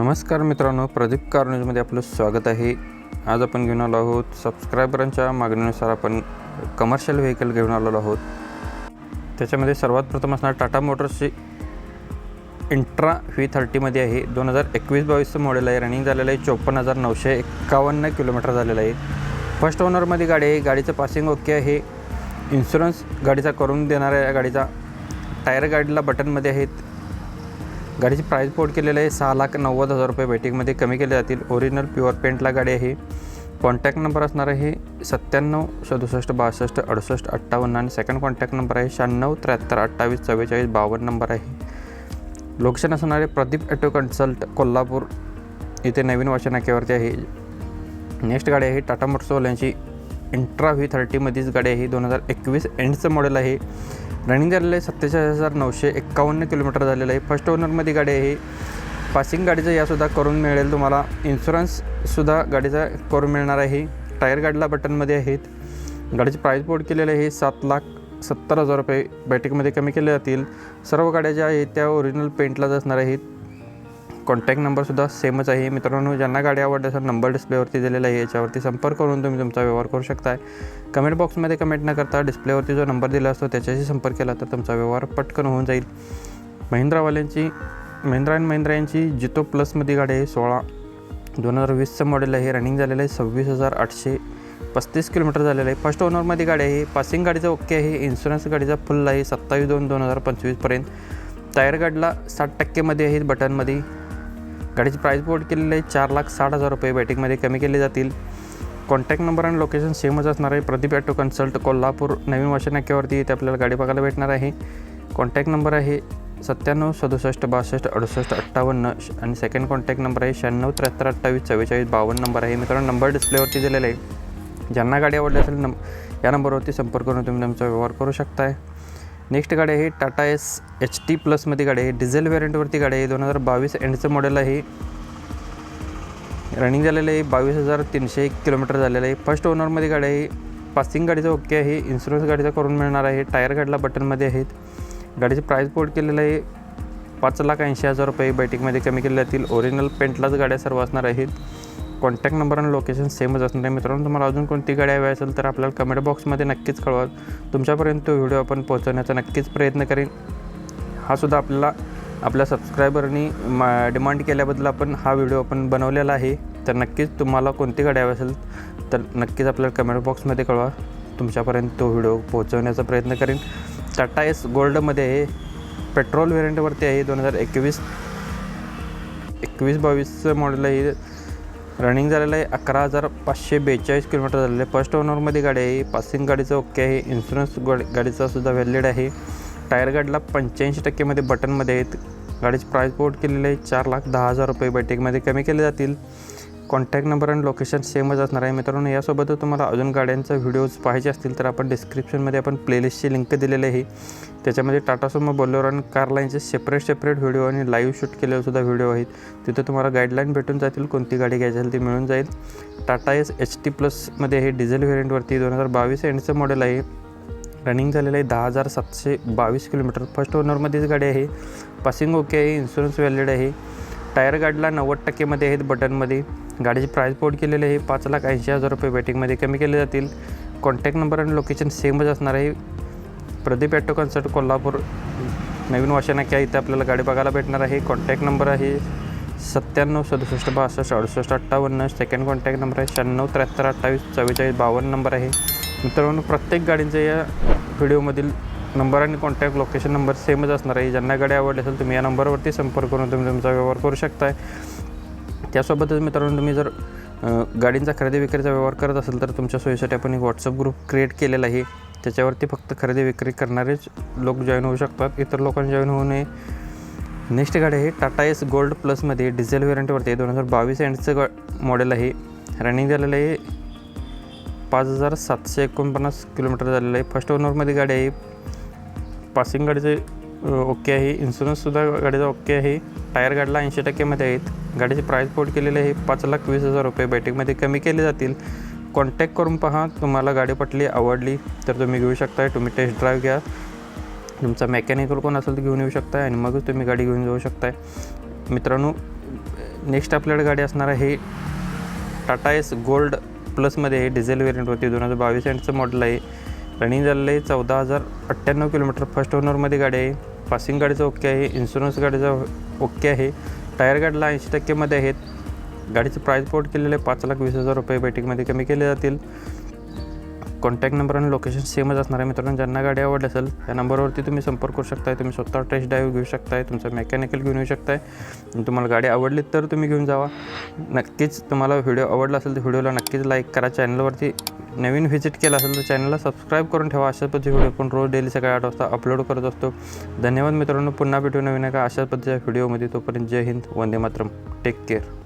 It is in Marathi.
नमस्कार मित्रांनो प्रदीप कार न्यूजमध्ये आपलं स्वागत आहे. आज आपण घेऊन आलो आहोत सबस्क्रायबरांच्या मागणीनुसार आपण कमर्शियल व्हेकल घेऊन आलेलो आहोत. त्याच्यामध्ये सर्वात प्रथम असणार टाटा मोटर्सची इंट्रा व्ही थर्टीमध्ये आहे. दोन हजार एकवीस बावीसचं मॉडेल आहे. रनिंग झालेलं आहे चोपन्न हजार नऊशे एक्कावन्न किलोमीटर झालेलं आहे. फर्स्ट ओनरमध्ये गाडी आहे. गाडीचं पासिंग ओके आहे. इन्शुरन्स गाडीचा करून देणाऱ्या या गाडीचा टायर गाडीला बटनमध्ये आहेत. गाडीची प्राईस पोर्ट केलेलं आहे. सहा लाख नव्वद हजार रुपये वेटिंगमध्ये कमी केले जातील. ओरिजिनल प्युअर पेंटला गाडी आहे. कॉन्टॅक्ट नंबर असणार आहे सत्त्याण्णव सदुसष्ट बासष्ट अडुसष्ट अठ्ठावन्न आणि सेकंड कॉन्टॅक्ट नंबर आहे शहाण्णव त्र्याहत्तर अठ्ठावीस चव्वेचाळीस बावन्न नंबर आहे. लोकेशन असणार आहे प्रदीप ॲटो कन्सल्ट कोल्हापूर. इथे नवीन वाचनाक्यावरती आहे. नेक्स्ट गाडी आहे टाटा मोटर्सवाल्यांची इंट्रा व्ही थर्टीमध्येच गाडी आहे. दोन हजार एकवीस एंडचं मॉडेल आहे. रनिंग झालेलं आहे सत्तेचाळीस हजार नऊशे एक्कावन्न किलोमीटर झालेलं आहे. फर्स्ट ओनरमध्ये गाडी आहे पासिंग गाडीचं यासुद्धा करून मिळेल तुम्हाला. इन्शुरन्ससुद्धा गाडीचा करून मिळणार आहे टायर गाडीला बटनमध्ये आहेत. गाडीची प्राईस बोर्ड केलेलं आहे. सात लाख सत्तर हजार रुपये बॅटिकमध्ये कमी केले जातील. सर्व गाड्या ज्या आहेत त्या ओरिजिनल पेंटलाच असणार आहेत. कॉन्टॅक्ट नंबरसुद्धा सेमच आहे. मित्रांनो ज्यांना गाडी आवडते असेल नंबर डिस्प्लेवरती दिलेला आहे याच्यावरती संपर्क करून तुम्ही तुमचा व्यवहार करू शकताय. कमेंट बॉक्समध्ये कमेंट न करता डिस्प्लेवरती जो नंबर दिला असतो त्याच्याशी संपर्क केला तर तुमचा व्यवहार पटकन होऊन जाईल. महिंद्रावाल्यांची महिंद्रा अँड महिंद्रा यांची जितो प्लसमध्ये गाडी आहे. सोळा दोन हजार वीसचं मॉडेल आहे. रनिंग झालेलं आहे सव्वीस हजार आठशे पस्तीस किलोमीटर झालेलं आहे. फर्स्ट ओनरमध्ये गाडी आहे. पासिंग गाडीचं ओके आहे. इन्शुरन्स गाडीचा फुल आहे. सत्तावीस दोन दोन हजार पंचवीसपर्यंत टायर गाडीला साठ टक्केमध्ये आहेत. बटनमध्ये गाडीची प्राईस बोर्ड केलेली आहे. चार लाख साठ हजार रुपये. बॅटिंगमध्ये कमी केले जातील. कॉन्टॅक्ट नंबर आणि लोकेशन सेमच असणार आहे. प्रदीप ॲटो कन्सल्ट कोल्हापूर नवीन वाशा नाक्यावरती इथे आपल्याला गाडी बघायला भेटणार आहे. कॉन्टॅक्ट नंबर आहे सत्त्याण्णव सदुसष्ट बासष्ट अडुसष्ट अठ्ठावन्न आणि सेकंड कॉन्टॅक्ट नंबर आहे शहाण्णव त्र्याहत्तर अठ्ठावीस चव्वेचाळीस बावन्न नंबर आहे. मित्रांनो नंबर डिस्प्लेवरती दिलेला आहे. ज्यांना गाडी आवडली असेल नं या नंबरवरती संपर्क करून तुम्ही तुमचा व्यवहार करू शकताय. नेक्स्ट गाडी आहे टाटा एस एच टी प्लसमध्ये गाडी आहे. डिझेल व्हेरियंटवरती गाडी आहे. दोन हजार बावीस एंडचं मॉडेल आहे. रनिंग झालेलं आहे. बावीस हजार तीनशे एक किलोमीटर झालेलं आहे. फर्स्ट ओनरमध्ये गाडी आहे. पासिंग गाडीचं ओके आहे. इन्शुरन्स गाडीचा करून मिळणार आहे. टायर गाडीला बटनमध्ये आहेत. गाडीचं प्राईस बोर्ड केलेलं आहे. पाच लाख ऐंशी हजार रुपये बैटिकमध्ये कमी केले जातील ओरिजिनल पेंटलाच गाड्या सर्व असणार आहेत. कॉन्टॅक्ट नंबर आणि लोकेशन सेमच असणार आहे. मित्रांनो तुम्हाला अजून कोणती गाडी हवी असेल तर आपल्याला कमेंट बॉक्समध्ये नक्कीच कळवा. तुमच्यापर्यंत तो व्हिडिओ आपण पोहोचवण्याचा नक्कीच प्रयत्न करेन. हा सुद्धा आपल्याला आपल्या सबस्क्रायबरनी मा डिमांड केल्याबद्दल आपण हा व्हिडिओ आपण बनवलेला आहे. तर नक्कीच तुम्हाला कोणती गाडी हवी असेल तर नक्कीच आपल्याला कमेंट बॉक्समध्ये कळवा. तुमच्यापर्यंत तो व्हिडिओ पोहोचवण्याचा प्रयत्न करेन. टाटा एस गोल्डमध्ये आहे पेट्रोल व्हेरियंटवरती आहे दोन हजार एकवीस. एकवीस बावीसचं मॉडेल आहे रनिंग झालेलं आहे अकरा हजार पाचशे बेचाळीस किलोमीटर झालेलं आहे. फर्स्ट ओनरमध्ये गाडी आहे पासिंग गाडीचं ओके आहे इन्शुरन्स गाडी गाडीचा सुद्धा व्हॅलिड आहे. टायर गाडीला पंच्याऐंशी टक्केमध्ये बटनमध्ये आहेत. गाडीची प्राईस पोर्ट केलेली आहे चार लाख दहा हजार रुपये बैठकीमध्ये कमी केले जातील. कॉन्टॅक्ट नंबर आणि लोकेशन सेमच असणार आहे. मित्रांनो यासोबतच तुम्हाला अजून गाड्यांचा व्हिडिओज पाहिजे असतील तर आपण डिस्क्रिप्शनमध्ये आपण प्लेलिस्टची लिंक दिलेली आहे. त्याच्यामध्ये टाटा सुमो बोलेरो आणि कार लाईनचे सेपरेट सेपरेट व्हिडिओ आणि लाईव्ह शूट केलेले सुद्धा व्हिडिओ आहेत. तिथे तुम्हाला गाईडलाईन भेटून जातील कोणती गाडी घ्यायची असेल ती मिळून जाईल. टाटा एस एच टी प्लसमध्ये हे डिझेल व्हेरियंटवरती दोन हजार बावीस एंडचं मॉडेल आहे. रनिंग झालेलं आहे दहा हजार सातशे बावीस किलोमीटर. फर्स्ट ओनरमध्येच गाडी आहे. पासिंग ओके आहे इन्शुरन्स व्हॅलिड आहे. टायर गाडीला नव्वद टक्केमध्ये आहेत बटनमध्ये गाडीची प्राईस बोर्ड केलेली आहे. पाच लाख ऐंशी हजार रुपये वेटिंगमध्ये कमी केले जातील. कॉन्टॅक्ट नंबर आणि लोकेशन सेमच असणार आहे. Pradeep auto consult Kolhapur. नवीन वाशनाक्या इथे आपल्याला गाडी बघायला भेटणार आहे. कॉन्टॅक्ट नंबर आहे सत्त्याण्णव सदुसष्ट बासष्ट अडुसष्ट अठ्ठावन्न. सेकंड कॉन्टॅक्ट नंबर आहे शहाण्णव त्र्याहत्तर अठ्ठावीस चव्वेचाळीस बावन्न नंबर आहे. मित्रांनो प्रत्येक गाडींच्या या व्हिडिओमधील नंबर आणि कॉन्टॅक्ट लोकेशन नंबर सेमच असणार आहे. ज्यांना गाडी आवडली असेल तुम्ही या नंबरवरती संपर्क करून तुम्ही तुमचा व्यवहार करू शकताय. त्यासोबतच मित्रांनो तुम्ही जर गाडींचा खरेदी विक्रीचा व्यवहार करत असेल तर तुमच्या सोयीसाठी आपण एक व्हॉट्सअप ग्रुप क्रिएट केलेला आहे. त्याच्यावरती फक्त खरेदी विक्री करणारेच लोक जॉईन होऊ शकतात. इतर लोकांनी जॉईन होऊ नये. नेक्स्ट गाडी आहे टाटा एस गोल्ड प्लसमध्ये डिझेल व्हेरियंटवरती दोन हजार बावीस एंडचं गा मॉडेल आहे. रनिंग झालेलं आहे. पाच हजार सातशे एकोणपन्नास किलोमीटर झालेलं आहे. फर्स्ट ओनरमध्ये गाडी आहे. पासिंग गाडीचे ओके आहे. इन्शुरन्ससुद्धा गाडीचा ओके आहे. टायर गाडीला ऐंशी टक्केमध्ये आहेत. गाडीची प्राईस पोर्ट केलेली आहे. पाच लाख वीस हजार रुपये बॅटिंगमध्ये कमी केले जातील. कॉन्टॅक्ट करून पहा. तुम्हाला गाडी पटली आवडली तर तुम्ही घेऊ शकताय. तुम्ही टेस्ट ड्राईव्ह घ्या. तुमचा मेकॅनिकल कोण असेल तर घेऊन येऊ शकताय आणि मगच तुम्ही गाडी घेऊन जाऊ शकताय. मित्रांनो नेक्स्ट आपल्याकडे गाडी असणार आहे टाटा एस गोल्ड प्लसमध्ये आहे डिझेल वेरियंटवरती दोन हजार बावीस एंडचं मॉडेल आहे. रनिंग झालेलं आहे. चौदा हजार अठ्ठ्याण्णव किलोमीटर फर्स्ट ओनरमध्ये गाडी आहे. पासिंग गाडीचं ओके आहे इन्शुरन्स गाडीचा ओके आहे. टायर गाडीला ऐंशी टक्केमध्ये आहेत. गाडीचं प्राईस पोर्ट केलेले पाच लाख वीस हजार रुपये बैठकीमध्ये कमी केले जातील. कॉन्टॅक्ट नंबर आणि लोकेशन सेमच असणार आहे मित्रांनो. ज्यांना गाडी आवडली असेल त्या नंबरवरती तुम्ही संपर्क करू शकताय. तुम्ही स्वतः टेस्ट ड्राईव्ह घेऊ शकताय तुमचं मेकॅनिकल घेऊन येऊ शकताय. आणि तुम्हाला गाडी आवडली तर तुम्ही घेऊन जावा. नक्कीच तुम्हाला व्हिडिओ आवडला असेल तर व्हिडिओला नक्कीच लाईक करा. चॅनलवरती नवीन व्हिजिट केला असेल तर चॅनलला सबस्क्राईब करून ठेवा. अशा पद्धतीचे व्हिडिओ पण रोज डेली सकाळी आठ वाजता अपलोड करत असतो. धन्यवाद मित्रांनो. पुन्हा भेटू नवीन एका अशाच पद्धतीच्या व्हिडिओमध्ये तोपर्यंत जय हिंद. वंदे मातरम. Take care